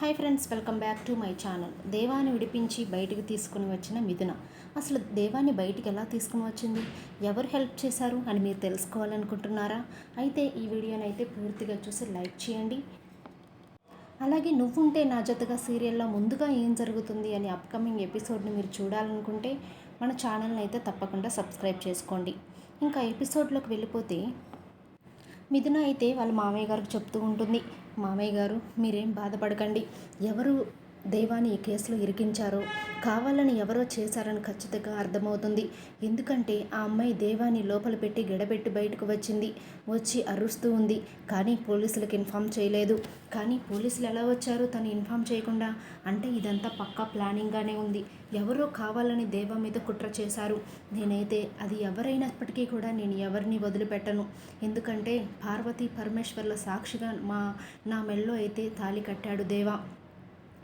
Hi friends welcome back to my channel. దేవాన్ని విడిపించి బయటికి తీసుకుని వచ్చిన మిథున. అసలు దేవాన్ని బయటికి ఎలా తీసుకుని వచ్చింది? ఎవరు హెల్ప్ చేశారు అని మీరు తెలుసుకోవాలనుకుంటున్నారా? అయితే ఈ వీడియోని అయితే పూర్తిగా చూసి లైక్ చేయండి. అలాగే నువ్వుంటే నా జతగా సీరియల్లో ముందుగా ఏం జరుగుతుంది అని అప్కమింగ్ ఎపిసోడ్ని మీరు చూడాలనుకుంటే మన ఛానల్ని అయితే తప్పకుండా సబ్స్క్రైబ్ చేసుకోండి. ఇంకా ఎపిసోడ్లోకి వెళ్ళిపోతే మిథున అయితే వాళ్ళ మామయ్య గారికి చెప్తూ ఉంటుంది మామయ్య గారు మీరేం బాధపడకండి. ఎవరు దేవాన్ని ఈ కేసులో ఇరికించారో. కావాలని ఎవరో చేశారని ఖచ్చితంగా అర్థమవుతుంది. ఎందుకంటే ఆ అమ్మాయి దేవాన్ని లోపల పెట్టి గడపెట్టి బయటకు వచ్చింది. వచ్చి అరుస్తూ ఉంది. కానీ పోలీసులకు ఇన్ఫామ్ చేయలేదు. కానీ పోలీసులు ఎలా వచ్చారు? తను ఇన్ఫామ్ చేయకుండా? అంటే ఇదంతా పక్కా ప్లానింగ్గానే ఉంది. ఎవరో కావాలని దేవ మీద కుట్ర చేశారు. నేనైతే అది ఎవరైనప్పటికీ కూడా నేను ఎవరిని వదిలిపెట్టను. ఎందుకంటే పార్వతీ పరమేశ్వర్ల సాక్షిగా మా నా మెళ్ళో అయితే తాళి కట్టాడు దేవా.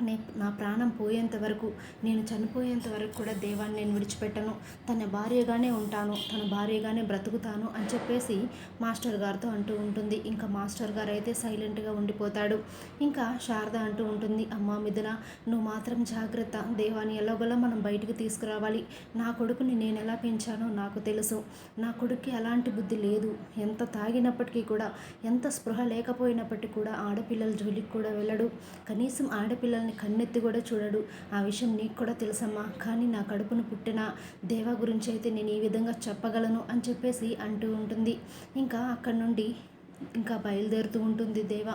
నే నా ప్రాణం పోయేంత వరకు నేను చనిపోయేంత వరకు కూడా దేవాన్ని నేను విడిచిపెట్టను. తన భార్యగానే ఉంటాను తన భార్యగానే బ్రతుకుతాను అని చెప్పేసి మాస్టర్ గారితో అంటూ ఉంటుంది. ఇంకా మాస్టర్ గారు అయితే సైలెంట్గా ఉండిపోతాడు. ఇంకా శారద అంటూ ఉంటుంది అమ్మ మిథున నువ్వు మాత్రం జాగ్రత్త. దేవాన్ని ఎలాగోలా మనం బయటకు తీసుకురావాలి. నా కొడుకుని నేను ఎలా పెంచానో నాకు తెలుసు. నా కొడుక్కి అలాంటి బుద్ధి లేదు. ఎంత తాగినప్పటికీ కూడా ఎంత స్పృహ లేకపోయినప్పటికీ కూడా ఆడపిల్లల జోలికి కూడా వెళ్ళడు. కనీసం ఆడపిల్లల పిల్లల్ని కన్నెత్తి కూడా చూడడు. ఆ విషయం నీకు కూడా తెలుసమ్మా. కానీ నా కడుపును పుట్టిన దేవ గురించి అయితే నేను ఈ విధంగా చెప్పగలను అని చెప్పేసి అంటూ ఉంటుంది. ఇంకా అక్కడ నుండి ఇంకా బయలుదేరుతూ ఉంటుంది దేవ.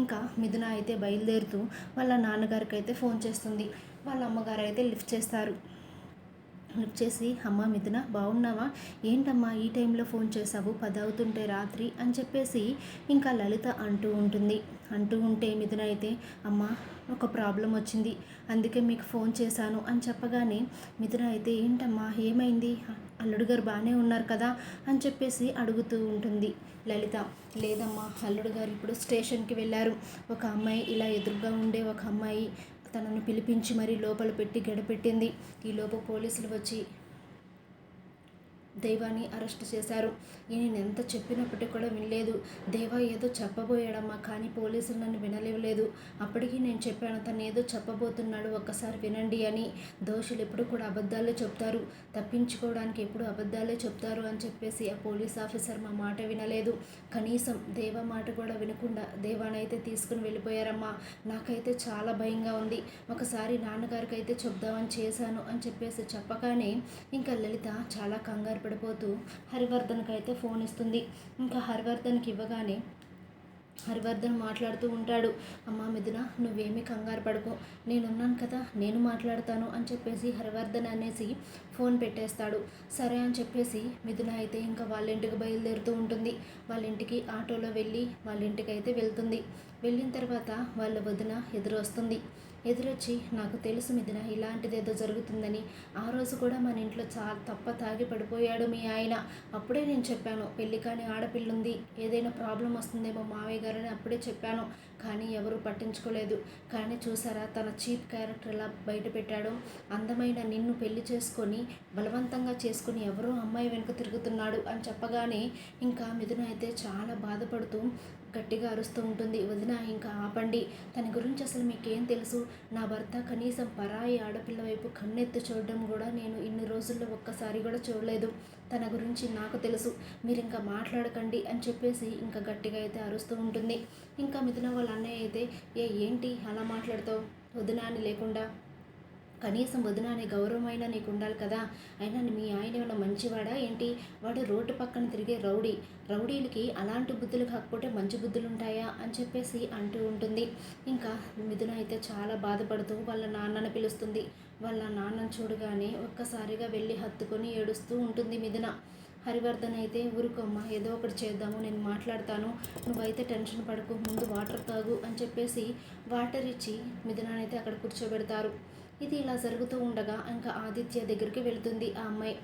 ఇంకా మిథున అయితే బయలుదేరుతూ వాళ్ళ నాన్నగారికి అయితే ఫోన్ చేస్తుంది. వాళ్ళ అమ్మగారు అయితే లిఫ్ట్ చేస్తారు. వచ్చేసి అమ్మ మిథున బాగున్నావా ఏంటమ్మా ఈ టైంలో ఫోన్ చేసావు పది అవుతుంటే రాత్రి అని చెప్పేసి ఇంకా లలిత అంటూ ఉంటుంది. అంటూ ఉంటే మిథున అయితే అమ్మ ఒక ప్రాబ్లం వచ్చింది. అందుకే మీకు ఫోన్ చేశాను అని చెప్పగానే మిథున అయితే ఏంటమ్మా? ఏమైంది? అల్లుడు గారు బాగానే ఉన్నారు కదా అని చెప్పేసి అడుగుతూ ఉంటుంది లలిత. లేదమ్మా అల్లుడు గారు ఇప్పుడు స్టేషన్కి వెళ్ళారు. ఒక అమ్మాయి ఇలా ఎదురుగా ఉండే ఒక అమ్మాయి తనను పిలిపించి మరీ లోపల పెట్టి గడపెట్టింది. ఈలోపు పోలీసులు వచ్చి దైవాన్ని అరెస్ట్ చేశారు. నేను ఎంత చెప్పినప్పటికీ కూడా వినలేదు. దేవా ఏదో చెప్పబోయాడమ్మా కానీ పోలీసులు నన్ను వినలేవలేదు. అప్పటికి నేను చెప్పాను తను ఏదో చెప్పబోతున్నాడు ఒక్కసారి వినండి అని. దోషులు ఎప్పుడు కూడా అబద్ధాలే చెప్తారు. తప్పించుకోవడానికి ఎప్పుడు అబద్ధాలే చెప్తారు అని చెప్పేసి ఆ పోలీస్ ఆఫీసర్ మా మాట వినలేదు. కనీసం దేవ మాట కూడా వినకుండా దేవానైతే తీసుకుని వెళ్ళిపోయారమ్మా. నాకైతే చాలా భయంగా ఉంది. ఒకసారి నాన్నగారికి అయితే చెప్దామని చేశాను అని చెప్పేసి చెప్పగానే ఇంకా లలిత చాలా కంగారు పడిపోతూ హరివర్ధన్కి అయితే ఫోన్ ఇస్తుంది. ఇంకా హరివర్ధన్కి ఇవ్వగానే హరివర్ధన్ మాట్లాడుతూ ఉంటాడు. అమ్మా మిథున నువ్వేమీ కంగారు పడుకో. నేనున్నాను కదా నేను మాట్లాడతాను అని చెప్పేసి హరివర్ధన్ అనేసి ఫోన్ పెట్టేస్తాడు. సరే అని చెప్పేసి మిథున అయితే ఇంకా వాళ్ళ ఇంటికి బయలుదేరుతూ ఉంటుంది. వాళ్ళ ఇంటికి ఆటోలో వెళ్ళి వాళ్ళ ఇంటికి అయితే వెళ్తుంది. వెళ్ళిన తర్వాత వాళ్ళ వదిన ఎదురు వస్తుంది ఎదురొచ్చి నాకు తెలుసు మిదిన ఇలాంటిదేదో జరుగుతుందని. ఆ రోజు కూడా మన ఇంట్లో చాలా తప్ప తాగి పడిపోయాడు మీ ఆయన. అప్పుడే నేను చెప్పాను పెళ్ళి కానీ ఆడపిల్లుంది. ఏదైనా ప్రాబ్లం వస్తుందేమో మావయ్య గారని అప్పుడే చెప్పాను. కానీ ఎవరు పట్టించుకోలేదు. కానీ చూసారా తన చీప్ క్యారెక్టర్ ఎలా బయట పెట్టాడో? అందమైన నిన్ను పెళ్ళి చేసుకొని బలవంతంగా చేసుకుని ఎవరో అమ్మాయి వెనుక తిరుగుతున్నాడు అని చెప్పగానే ఇంకా మిథున అయితే చాలా బాధపడుతూ గట్టిగా అరుస్తూ ఉంటుంది. వదిన ఇంకా ఆపండి. తన గురించి అసలు మీకేం తెలుసు? నా భర్త కనీసం పరాయి ఆడపిల్ల వైపు కన్నెత్తి చూడడం కూడా నేను ఇన్ని రోజుల్లో ఒక్కసారి కూడా చూడలేదు. తన గురించి నాకు తెలుసు. మీరు ఇంకా మాట్లాడకండి అని చెప్పేసి ఇంకా గట్టిగా అయితే అరుస్తూ ఉంటుంది. ఇంకా మిథున వాళ్ళ అన్నయ్య అయితే ఏ ఏంటి? అలా మాట్లాడుతావు? అని లేకుండా? కనీసం వదిన అనే గౌరవమైనా నీకు ఉండాలి కదా? అయినా మీ ఆయన ఏమైనా మంచివాడా? ఏంటి? వాడు రోడ్డు పక్కన తిరిగే రౌడీ. రౌడీలకి అలాంటి బుద్ధులు కాకపోతే మంచి బుద్ధులు ఉంటాయా? అని చెప్పేసి అంటూ ఉంటుంది. ఇంకా మిథున అయితే చాలా బాధపడుతూ వాళ్ళ నాన్నని పిలుస్తుంది. వాళ్ళ నాన్నను చూడగానే ఒక్కసారిగా వెళ్ళి హత్తుకొని ఏడుస్తూ ఉంటుంది మిథున. హరివర్ధన్ అయితే ఊరుకోమ్మ ఏదో ఒకటి చేద్దాము నేను మాట్లాడతాను నువ్వైతే టెన్షన్ పడకు ముందు వాటర్ తాగు అని చెప్పేసి వాటర్ ఇచ్చి మిథునానైతే అక్కడ కూర్చోబెడతారు. ఇది ఇలా జరుగుతూ ఉండగా ఇంకా ఆదిత్య దగ్గరికి వెళుతుంది. ఆ అమ్మాయి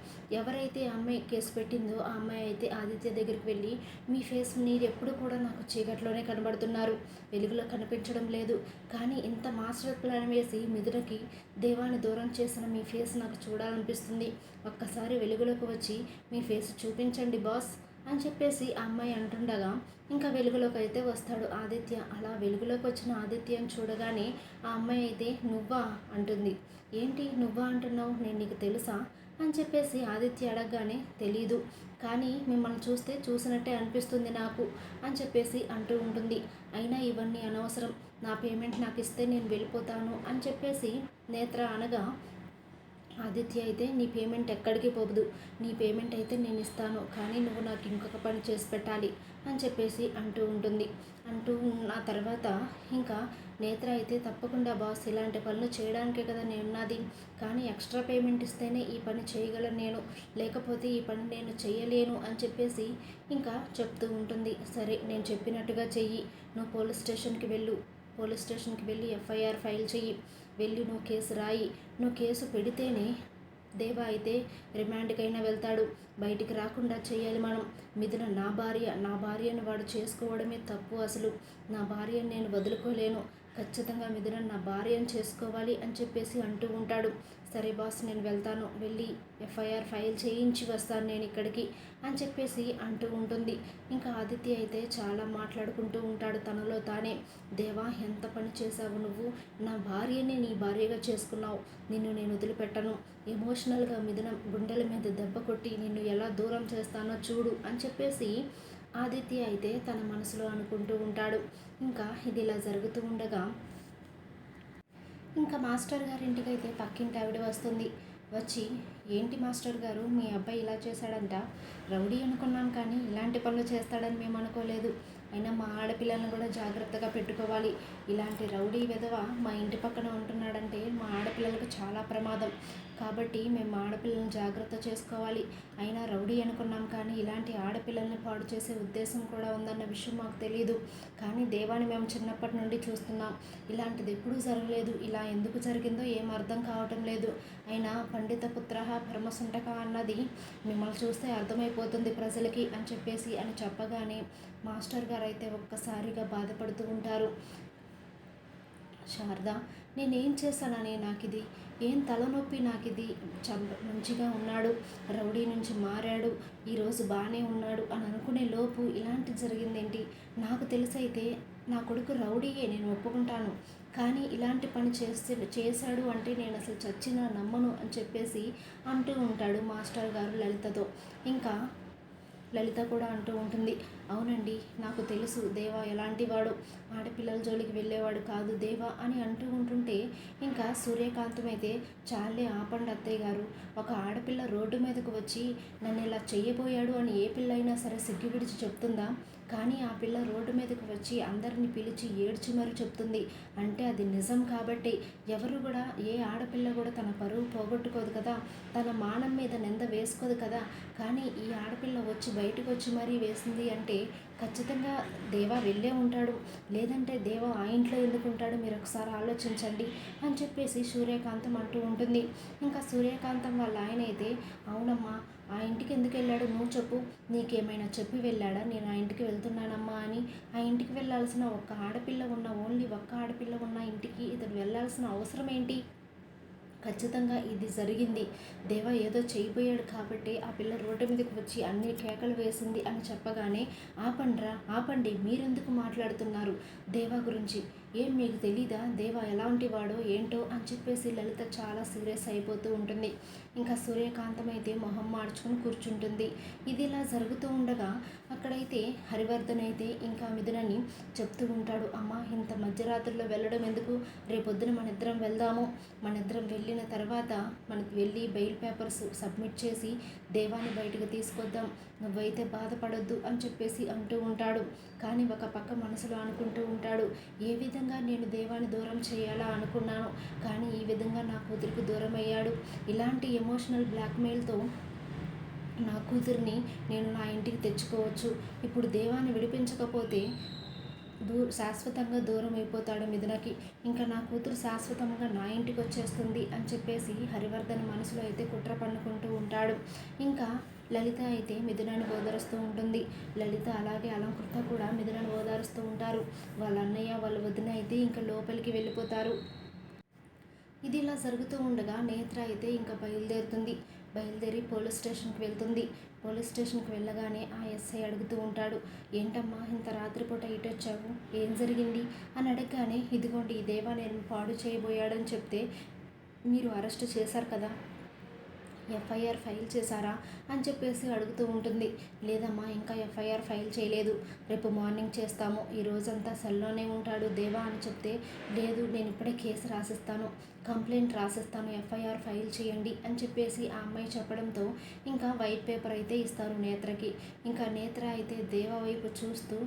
ఎవరైతే ఆ అమ్మాయి కేసు పెట్టిందో ఆ అమ్మాయి అయితే ఆదిత్య దగ్గరికి వెళ్ళి మీ ఫేస్ మీరు ఎప్పుడు కూడా నాకు చీకట్లోనే కనబడుతున్నారు. వెలుగులో కనిపించడం లేదు. కానీ ఇంత మాస్టర్ ప్లాన్ వేసి మిదురకి దేవాన్ని దూరం చేసిన మీ ఫేస్ నాకు చూడాలనిపిస్తుంది. ఒక్కసారి వెలుగులోకి వచ్చి మీ ఫేస్ చూపించండి బాస్. అని చెప్పేసి ఆ అమ్మాయి అంటుండగా ఇంకా వెలుగులోకి అయితే వస్తాడు ఆదిత్య. అలా వెలుగులోకి వచ్చిన ఆదిత్యని చూడగానే ఆ అమ్మాయి అయితే నువ్వా? అంటుంది. ఏంటి నువ్వా అంటున్నావు? నేను నీకు తెలుసా? అని చెప్పేసి ఆదిత్య అడగగానే తెలీదు. కానీ మిమ్మల్ని చూస్తే చూసినట్టే అనిపిస్తుంది నాకు అని చెప్పేసి అంటూ ఉంటుంది. అయినా ఇవన్నీ అనవసరం. నా పేమెంట్ నాకు ఇస్తే నేను వెళ్ళిపోతాను అని చెప్పేసి నేత్ర అనగా ఆదిత్య అయితే నీ పేమెంట్ ఎక్కడికి పోదు. నీ పేమెంట్ అయితే నేను ఇస్తాను. కానీ నువ్వు నాకు ఇంకొక పని చేసి పెట్టాలి అని చెప్పేసి అంటూ ఉంటుంది. అంటూ ఉన్న తర్వాత ఇంకా నేత్ర అయితే తప్పకుండా బాస్ ఇలాంటి పనులు చేయడానికే కదా నేనున్నది కానీ ఎక్స్ట్రా పేమెంట్ ఇస్తేనే ఈ పని చేయగలను నేను. లేకపోతే ఈ పని నేను చేయలేను అని చెప్పేసి ఇంకా చెప్తూ ఉంటుంది. సరే నేను చెప్పినట్టుగా చెయ్యి. నువ్వు పోలీస్ స్టేషన్కి వెళ్ళు. పోలీస్ స్టేషన్కి వెళ్ళి ఎఫ్ఐఆర్ ఫైల్ చెయ్యి. వెళ్ళి నువ్వు కేసు రాయి. నువ్వు కేసు పెడితేనే దేవా అయితే రిమాండ్కైనా వెళ్తాడు. బయటికి రాకుండా చేయాలి మనం. మిథున నా భార్య నా భార్యను వాడు చేసుకోవడమే తప్పు అసలు. నా భార్యను నేను వదులుకోలేను. ఖచ్చితంగా మిథున నా భార్యను చేసుకోవాలి అని చెప్పేసి అంటూ ఉంటాడు. సరే బాస్ నేను వెళ్తాను. వెళ్ళి ఎఫ్ఐఆర్ ఫైల్ చేయించి వస్తాను నేను ఇక్కడికి అని చెప్పేసి అంటూ ఉంటుంది. ఇంకా ఆదిత్య అయితే చాలా మాట్లాడుకుంటూ ఉంటాడు తనలో తానే. దేవా ఎంత పని చేశావు నువ్వు? నా భార్యని నీ భార్యగా చేసుకున్నావు. నిన్ను నేను వదిలిపెట్టను. ఎమోషనల్గా మిదన గుండెల మీద దెబ్బ కొట్టి నిన్ను ఎలా దూరం చేస్తానో చూడు అని చెప్పేసి ఆదిత్య అయితే తన మనసులో అనుకుంటూ ఉంటాడు. ఇంకా ఇది ఇలా జరుగుతూ ఉండగా ఇంకా మాస్టర్ గారింటికి అయితే పక్కింటి ఆవిడ వస్తుంది. వచ్చి ఏంటి మాస్టర్ గారు మీ అబ్బాయి ఇలా చేశాడంట? రౌడీ అనుకున్నాం కానీ ఇలాంటి పనులు చేస్తాడని మేము అనుకోలేదు అయినా మా ఆడపిల్లలను కూడా జాగ్రత్తగా పెట్టుకోవాలి. ఇలాంటి రౌడీ విధవ మా ఇంటి పక్కన ఉంటున్నాడంటే మా ఆడపిల్లలకు చాలా ప్రమాదం. కాబట్టి మేము ఆడపిల్లలను జాగ్రత్త చేసుకోవాలి. అయినా రౌడీ అనుకున్నాం కానీ ఇలాంటి ఆడపిల్లల్ని పాడు చేసే ఉద్దేశం కూడా ఉందన్న విషయం మాకు తెలియదు కానీ దేవాన్ని మేము చిన్నప్పటి నుండి చూస్తున్నాం. ఇలాంటిది ఎప్పుడూ జరగలేదు. ఇలా ఎందుకు జరిగిందో ఏం అర్థం కావటం లేదు. అయినా పండిత పుత్ర పరమసుంటక అన్నది మిమ్మల్ని చూస్తే అర్థమైపోతుంది ప్రజలకి అని చెప్పేసి అని చెప్పగానే మాస్టర్ గారు అయితే ఒక్కసారిగా బాధపడుతూ ఉంటారు. శారద నేనేం చేశానని నాకు ఇది ఏం తలనొప్పి నాకు ఇది మంచిగా ఉన్నాడు రౌడీ నుంచి మారాడు ఈరోజు బాగానే ఉన్నాడు అని అనుకునే లోపు ఇలాంటి జరిగిందేంటి? నాకు తెలిసైతే నా కొడుకు రౌడీయే నేను ఒప్పుకుంటాను. కానీ ఇలాంటి పని చేస్తే చేశాడు అంటే నేను అసలు చచ్చినా నమ్మను అని చెప్పేసి అంటూ ఉంటాడు మాస్టర్ గారు లలితతో. ఇంకా లలిత కూడా అంటూ ఉంటుంది అవునండి నాకు తెలుసు దేవా ఎలాంటి వాడు ఆడపిల్లల జోలికి వెళ్ళేవాడు కాదు దేవా అని అంటూ ఉంటుంటే ఇంకా సూర్యకాంతమైతే చాలే ఆపండి అత్తయ్య గారు ఒక ఆడపిల్ల రోడ్డు మీదకు వచ్చి నన్ను ఇలా చెయ్యబోయాడు అని ఏ పిల్ల అయినా సరే సిగ్గు విడిచి చెప్తుందా? కానీ ఆ పిల్ల రోడ్డు మీదకి వచ్చి అందరిని పిలిచి ఏడ్చి మరీ చెప్తుంది. అంటే అది నిజం కాబట్టి ఎవరు కూడా ఏ ఆడపిల్ల కూడా తన పరువు పోగొట్టుకోదు కదా. తన మానం మీద నింద వేసుకోదు కదా. కానీ ఈ ఆడపిల్ల వచ్చి బయటకు వచ్చి మరీ వేసింది అంటే ఖచ్చితంగా దేవా వెళ్ళే ఉంటాడు. లేదంటే దేవా ఆ ఇంట్లో ఎందుకు ఉంటాడు? మీరు ఒకసారి ఆలోచించండి అని చెప్పేసి సూర్యకాంతం అంటూ ఉంటుంది. ఇంకా సూర్యకాంతం వాళ్ళ ఆయన అయితే అవునమ్మా ఆ ఇంటికి ఎందుకు వెళ్ళాడు? నువ్వు చెప్పు. నీకేమైనా చెప్పి వెళ్ళాడా? నేను ఆ ఇంటికి వెళ్తున్నానమ్మా అని. ఆ ఇంటికి వెళ్ళాల్సిన ఒక్క ఆడపిల్ల ఉన్న ఓన్లీ ఒక్క ఆడపిల్ల ఉన్న ఇంటికి ఇతను వెళ్ళాల్సిన అవసరం ఏంటి? ఖచ్చితంగా ఇది జరిగింది. దేవ ఏదో చేయబోయాడు కాబట్టి ఆ పిల్ల రోడ్డు మీదకి వచ్చి అన్ని కేకలు వేసింది అని చెప్పగానే ఆపండ్రా ఆపండి. మీరెందుకు మాట్లాడుతున్నారు? దేవా గురించి ఏం మీకు తెలీదా? దేవా ఎలాంటి వాడో ఏంటో? అని చెప్పేసి లలిత చాలా సీరియస్ అయిపోతూ ఉంటుంది. ఇంకా సూర్యకాంతం అయితే మొహం మార్చుకొని కూర్చుంటుంది. ఇది ఇలా జరుగుతూ ఉండగా అక్కడైతే హరివర్ధన్ అయితే ఇంకా మిథునని చెప్తూ ఉంటాడు. అమ్మ ఇంత మధ్యరాత్రిలో వెళ్ళడం ఎందుకు? రేపొద్దున మన ఇద్దరం వెళ్దాము. మన ఇద్దరం వెళ్ళిన తర్వాత మనకి వెళ్ళి బెయిల్ పేపర్స్ సబ్మిట్ చేసి దేవాన్ని బయటకు తీసుకొద్దాం. నువ్వైతే బాధపడొద్దు అని చెప్పేసి అంటూ ఉంటాడు. కానీ ఒక పక్క మనసులో అనుకుంటూ ఉంటాడు. ఏ విధంగా నేను దేవాన్ని దూరం చేయాలా అనుకున్నాను. కానీ ఈ విధంగా నా కూతురికి దూరం అయ్యాడు ఇలాంటి ఎమోషనల్ బ్లాక్మెయిల్తో నా కూతురిని నేను నా ఇంటికి తెచ్చుకోవచ్చు. ఇప్పుడు దేవాన్ని విడిపించకపోతే దూ శాశ్వతంగా దూరం అయిపోతాడు మిథునకి. ఇంకా నా కూతురు శాశ్వతంగా నా ఇంటికి వచ్చేస్తుంది అని చెప్పేసి హరివర్ధన్ మనసులో అయితే కుట్ర పన్నుకుంటూ ఉంటాడు. ఇంకా లలిత అయితే మిథునాన్ని ఓదారుస్తూ ఉంటుంది. లలిత అలాగే అలంకృత కూడా మిథునాన్ని ఓదారుస్తూ ఉంటారు. వాళ్ళ అన్నయ్య వాళ్ళ వదిన అయితే ఇంకా లోపలికి వెళ్ళిపోతారు. ఇది ఇలా జరుగుతూ ఉండగా నేత్ర అయితే ఇంకా బయలుదేరుతుంది. బయలుదేరి పోలీస్ స్టేషన్కి వెళ్తుంది. పోలీస్ స్టేషన్కి వెళ్ళగానే ఆ ఎస్ఐ అడుగుతూ ఉంటాడు ఏంటమ్మా ఇంత రాత్రిపూట ఇటు వచ్చావు ఏం జరిగింది? అని అడగగానే ఇదిగోండి ఈ దేవా నేను పాడు చేయబోయాడని చెప్తే మీరు అరెస్ట్ చేశారు కదా? ఎఫ్ఐఆర్ ఫైల్ చేశారా అని చెప్పేసి అడుగుతూ ఉంటుంది. లేదమ్మా ఇంకా ఎఫ్ఐఆర్ ఫైల్ చేయలేదు. రేపు మార్నింగ్ చేస్తాము. ఈ రోజంతా సెల్లోనే ఉంటాడు దేవా అని చెప్తే లేదు నేను ఇప్పుడే కేసు రాసిస్తాను. కంప్లైంట్ రాసిస్తాను. ఎఫ్ఐఆర్ ఫైల్ చేయండి అని చెప్పేసి ఆ అమ్మాయి చెప్పడంతో ఇంకా వైట్ పేపర్ అయితే ఇస్తారు నేత్రకి. ఇంకా నేత్ర అయితే దేవ వైపు చూస్తూ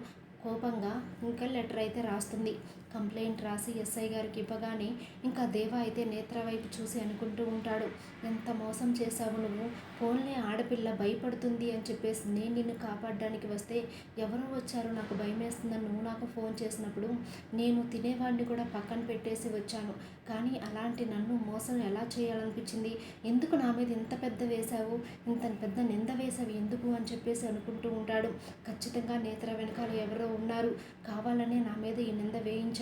కోపంగా ఇంకా లెటర్ అయితే రాస్తుంది. కంప్లైంట్ రాసి ఎస్ఐ గారికి ఇవ్వగానే ఇంకా దేవ అయితే నేత్ర వైపు చూసి అనుకుంటూ ఉంటాడు. ఎంత మోసం చేశావు నువ్వు? ఫోన్లే ఆడపిల్ల భయపడుతుంది అని చెప్పేసి నేను నిన్ను కాపాడడానికి వస్తే ఎవరు వచ్చారు నాకు భయం వేస్తుందని నువ్వు నాకు ఫోన్ చేసినప్పుడు నేను తినేవాడిని కూడా పక్కన పెట్టేసి వచ్చాను. కానీ అలాంటి నన్ను మోసం ఎలా చేయాలనిపించింది? ఎందుకు నా మీద ఇంత పెద్ద వేశావు? ఇంత పెద్ద నింద వేసావు ఎందుకు? అని చెప్పేసి అనుకుంటూ ఉంటాడు. ఖచ్చితంగా నేత్ర వెనకాల ఎవరో ఉన్నారు. కావాలనే నా మీద ఈ నింద వేయించారు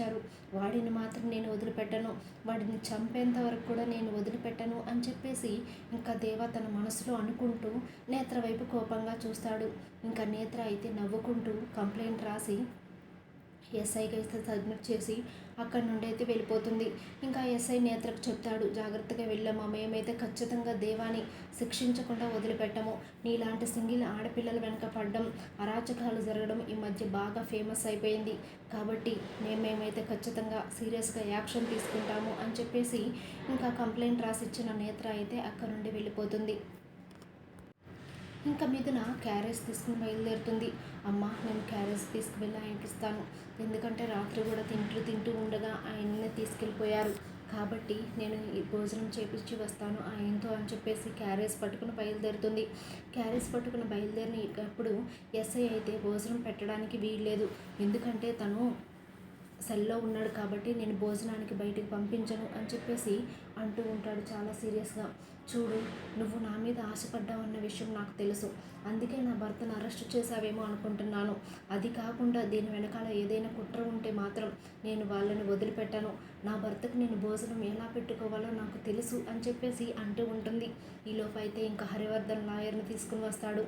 వాడిని మాత్రం నేను వదిలిపెట్టను. వాడిని చంపేంత వరకు కూడా నేను వదిలిపెట్టను అని చెప్పేసి ఇంకా దేవ తన మనసులో అనుకుంటూ నేత్ర వైపు కోపంగా చూస్తాడు. ఇంకా నేత్ర అయితే నవ్వుకుంటూ కంప్లైంట్ రాసి ఎస్ఐకి అయితే సబ్మిట్ చేసి అక్కడి నుండి అయితే వెళ్ళిపోతుంది. ఇంకా ఎస్ఐ నేత్రకు చెప్తాడు జాగ్రత్తగా వెళ్ళమ్మా మేమైతే ఖచ్చితంగా దేవాన్ని శిక్షించకుండా వదిలిపెట్టము. నీలాంటి సింగిల్ ఆడపిల్లల వెనక పడడం అరాచకాలు జరగడం ఈ మధ్య బాగా ఫేమస్ అయిపోయింది. కాబట్టి మేము మేమైతే ఖచ్చితంగా సీరియస్గా యాక్షన్ తీసుకుంటాము అని చెప్పేసి ఇంకా కంప్లైంట్ రాసిచ్చిన నేత్ర అయితే అక్కడ నుండి వెళ్ళిపోతుంది. ఇంకా మీదన క్యారేజ్ తీసుకుని బయలుదేరుతుంది. అమ్మ నేను క్యారేజ్ తీసుకువెళ్ళి ఆయనకి ఇస్తాను. ఎందుకంటే రాత్రి కూడా తింటూ తింటూ ఉండగా ఆయన్నే తీసుకెళ్ళిపోయారు. కాబట్టి నేను ఈ భోజనం చేపించి వస్తాను ఆయనతో అని చెప్పేసి క్యారేజ్ పట్టుకుని బయలుదేరుతుంది. క్యారేజ్ పట్టుకుని బయలుదేరినప్పుడు ఎస్ఐ అయితే భోజనం పెట్టడానికి వీల్లేదు. ఎందుకంటే తను సెల్లో ఉన్నాడు కాబట్టి నేను భోజనానికి బయటికి పంపించను అని చెప్పేసి అంటూ ఉంటాడు చాలా సీరియస్గా. చూడు నువ్వు నా మీద ఆశపడ్డావు అన్న విషయం నాకు తెలుసు. అందుకే నా భర్తను అరెస్ట్ చేశావేమో అనుకుంటున్నాను. అది కాకుండా దీని వెనకాల ఏదైనా కుట్ర ఉంటే మాత్రం నేను వాళ్ళని వదిలిపెట్టాను. నా భర్తకు నేను భోజనం ఎలా పెట్టుకోవాలో నాకు తెలుసు అని చెప్పేసి అంటూ ఉంటుంది. ఈలోపు అయితే ఇంకా హరివర్ధన్ లాయర్ని తీసుకుని వస్తాడు.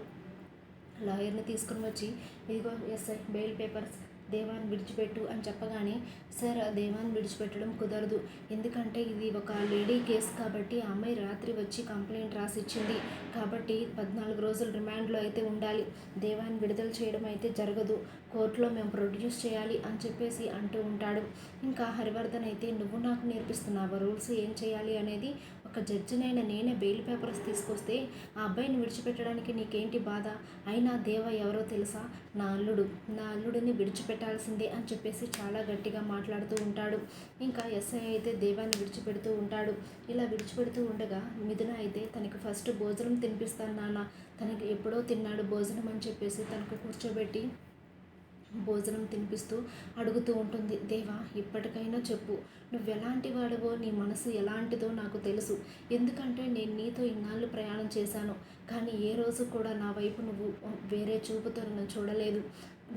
లాయర్ని తీసుకుని వచ్చి ఇదిగో ఎస్ఐ బెయిల్ పేపర్స్ దేవాన్ని విడిచిపెట్టు అని చెప్పగానే సార్ దేవాన్ని విడిచిపెట్టడం కుదరదు. ఎందుకంటే ఇది ఒక లేడీ కేసు కాబట్టి ఆ అమ్మాయి రాత్రి వచ్చి కంప్లైంట్ రాసి ఇచ్చింది కాబట్టి పద్నాలుగు రోజులు రిమాండ్లో అయితే ఉండాలి. దేవాన్ని విడుదల చేయడం అయితే జరగదు. కోర్టులో మేము ప్రొడ్యూస్ చేయాలి అని చెప్పేసి అంటూ ఉంటాడు. ఇంకా హరివర్ధన్ అయితే నువ్వు నాకు నేర్పిస్తున్నావు? రూల్స్ ఏం చేయాలి అనేది ఒక జడ్జినైనా నేనే బెయిల్ పేపర్స్ తీసుకొస్తే ఆ అబ్బాయిని విడిచిపెట్టడానికి నీకేంటి బాధ? అయినా దేవ ఎవరో తెలుసా? నా అల్లుడు. నా అల్లుడిని విడిచిపెట్టాల్సిందే అని చెప్పేసి చాలా గట్టిగా మాట్లాడుతూ ఉంటాడు. ఇంకా ఎస్ఐ అయితే దేవాన్ని విడిచిపెడుతూ ఉంటాడు. ఇలా విడిచిపెడుతూ ఉండగా మిథున అయితే తనకి ఫస్ట్ భోజనం తినిపిస్తాను నాన్న. తనకి ఎప్పుడో తిన్నాడు భోజనం అని చెప్పేసి తనకు కూర్చోబెట్టి భోజనం తినిపిస్తూ అడుగుతూ ఉంటుంది దేవా ఇప్పటికైనా చెప్పు. నువ్వు ఎలాంటి వాడివో నీ మనసు ఎలాంటిదో నాకు తెలుసు. ఎందుకంటే నేను నీతో ఇన్నాళ్ళు ప్రయాణం చేశాను. కానీ ఏ రోజు కూడా నా వైపు నువ్వు వేరే చూపుతో నన్ను చూడలేదు.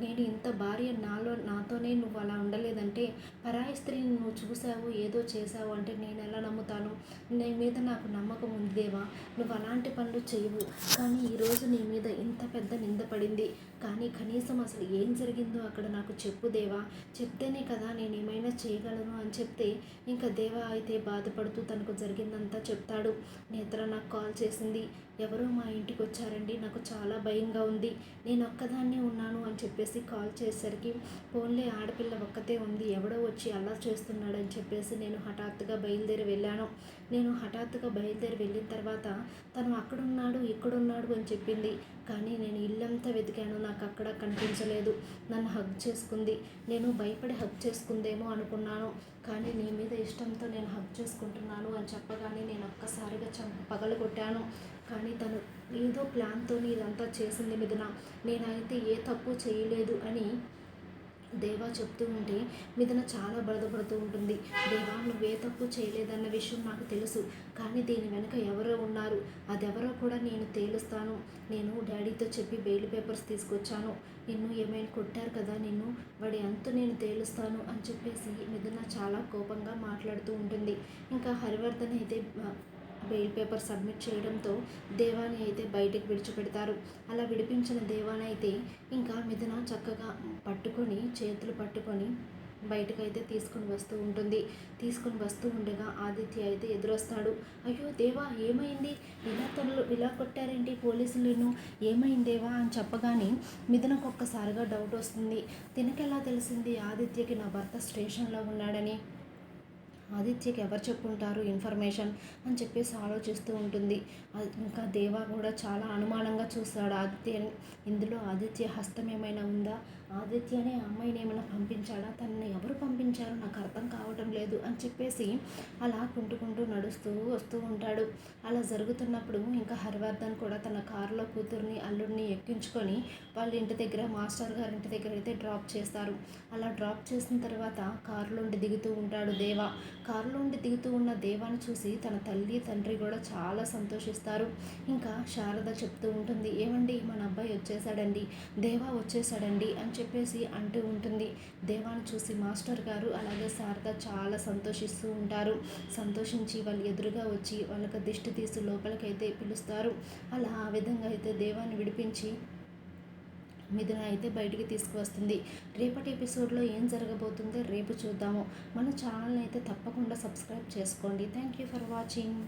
నేను ఇంత భార్య నాలో నాతోనే నువ్వు అలా ఉండలేదంటే పరాయి స్త్రీని నువ్వు చూసావు ఏదో చేసావు అంటే నేను ఎలా నమ్ముతాను? నీ మీద నాకు నమ్మకం ఉంది దేవా. నువ్వు అలాంటి పనులు చేయవు. కానీ ఈరోజు నీ మీద ఇంత పెద్ద నింద పడింది. కానీ కనీసం అసలు ఏం జరిగిందో అక్కడ నాకు చెప్పు దేవా. చెప్తేనే కదా నేను ఏమైనా చేయగలను అని చెప్తే ఇంకా దేవా అయితే బాధపడుతూ తనకు జరిగిందంతా చెప్తాడు. నేత్ర నాకు కాల్ చేసింది. ఎవరో మా ఇంటికి వచ్చారండి నాకు చాలా భయంగా ఉంది. నేను ఒక్కదాన్నే ఉన్నాను అని చెప్పేసి కాల్ చేసేసరికి ఫోన్లే ఆడపిల్ల ఒక్కతే ఉంది ఎవడో వచ్చి అలా చేస్తున్నాడని చెప్పేసి నేను హఠాత్తుగా బయలుదేరి వెళ్ళాను. నేను హఠాత్తుగా బయలుదేరి వెళ్ళిన తర్వాత తను అక్కడున్నాడు ఇక్కడున్నాడు అని చెప్పింది. కానీ నేను ఇల్లంతా వెతికాను. నాకు అక్కడ కనిపించలేదు. నన్ను హగ్ చేసుకుంది. నేను భయపడి హగ్ చేసుకుందేమో అనుకున్నాను. కానీ నీ మీద ఇష్టంతో నేను హగ్ చేసుకుంటున్నాను అని చెప్పగానే నేను ఒక్కసారిగా చం పగలు కొట్టాను. కానీ తను ఏదో ప్లాన్తో ఇదంతా చేసింది మిథున. నేనైతే ఏ తప్పు చేయలేదు అని దేవా చెప్తూ ఉంటే మిథున చాలా బాధపడుతూ ఉంటుంది. దేవా నువ్వే తప్పు చేయలేదన్న విషయం నాకు తెలుసు. కానీ దీని వెనుక ఎవరో ఉన్నారు. అదెవరో కూడా నేను తేలుస్తాను. నేను డాడీతో చెప్పి బెయిల్ పేపర్స్ తీసుకొచ్చాను. నిన్ను ఏమైనా కొట్టారు కదా నిన్ను? వాడి అంత నేను తేలుస్తాను అని చెప్పేసి మిథున చాలా కోపంగా మాట్లాడుతూ ఉంటుంది. ఇంకా హరివర్ధన్ అయితే బెయిల్ పేపర్ సబ్మిట్ చేయడంతో దేవాని అయితే బయటకు విడిచిపెడతారు. అలా విడిపించిన దేవాని అయితే ఇంకా మిథున చక్కగా పట్టుకొని చేతులు పట్టుకొని బయటకైతే తీసుకుని వస్తూ ఉంటుంది. తీసుకుని వస్తూ ఉండగా ఆదిత్య అయితే ఎదురొస్తాడు. అయ్యో దేవా ఏమైంది? ఇలా తనలు ఇలా కొట్టారేంటి పోలీసులను? ఏమైందేవా అని చెప్పగానే మిథునకు ఒక్కసారిగా డౌట్ వస్తుంది. తినకెలా తెలిసింది? ఆదిత్యకి నా భర్త స్టేషన్లో ఉన్నాడని. ఆదిత్యకి ఎవరు చెప్పుంటారు? ఇన్ఫర్మేషన్ అని చెప్పేసి ఆలోచిస్తూ ఉంటుంది. ఇంకా దేవా కూడా చాలా అనుమానంగా చూస్తాడు. ఆదిత్య ఇందులో ఆదిత్య హస్తం ఏమైనా ఉందా? ఆదిత్యనే అనే అమ్మాయిని ఏమైనా పంపించాడా? తనని ఎవరు పంపించారో? నాకు అర్థం కావటం లేదు అని చెప్పేసి అలా కుంటుకుంటూ నడుస్తూ వస్తూ ఉంటాడు. అలా జరుగుతున్నప్పుడు ఇంకా హరివర్ధన్ కూడా తన కారులో కూతుర్ని అల్లుడిని ఎక్కించుకొని వాళ్ళ ఇంటి దగ్గర మాస్టర్ గారి ఇంటి దగ్గర అయితే డ్రాప్ చేస్తారు. అలా డ్రాప్ చేసిన తర్వాత కారులోండి దిగుతూ ఉంటాడు దేవ. కారులోండి దిగుతూ ఉన్న దేవాన్ని చూసి తన తల్లి తండ్రి కూడా చాలా సంతోషిస్తారు. ఇంకా శారద చెప్తూ ఉంటుంది ఏమండి మన అబ్బాయి వచ్చేసాడండి దేవా వచ్చేసాడండి అని చెప్పేసి అంటూ ఉంటుంది. దేవాన్ని చూసి మాస్టర్ గారు అలాగే శారద చాలా సంతోషిస్తూ ఉంటారు. సంతోషించి వాళ్ళు ఎదురుగా వచ్చి వాళ్ళకి దిష్టి తీసి లోపలికైతే పిలుస్తారు. అలా ఆ విధంగా అయితే దేవాన్ని విడిపించి మిథున అయితే బయటికి తీసుకువస్తుంది. రేపటి ఎపిసోడ్లో ఏం జరగబోతుందో రేపు చూద్దాము. మన ఛానల్ని అయితే తప్పకుండా సబ్స్క్రైబ్ చేసుకోండి. Thank you for watching.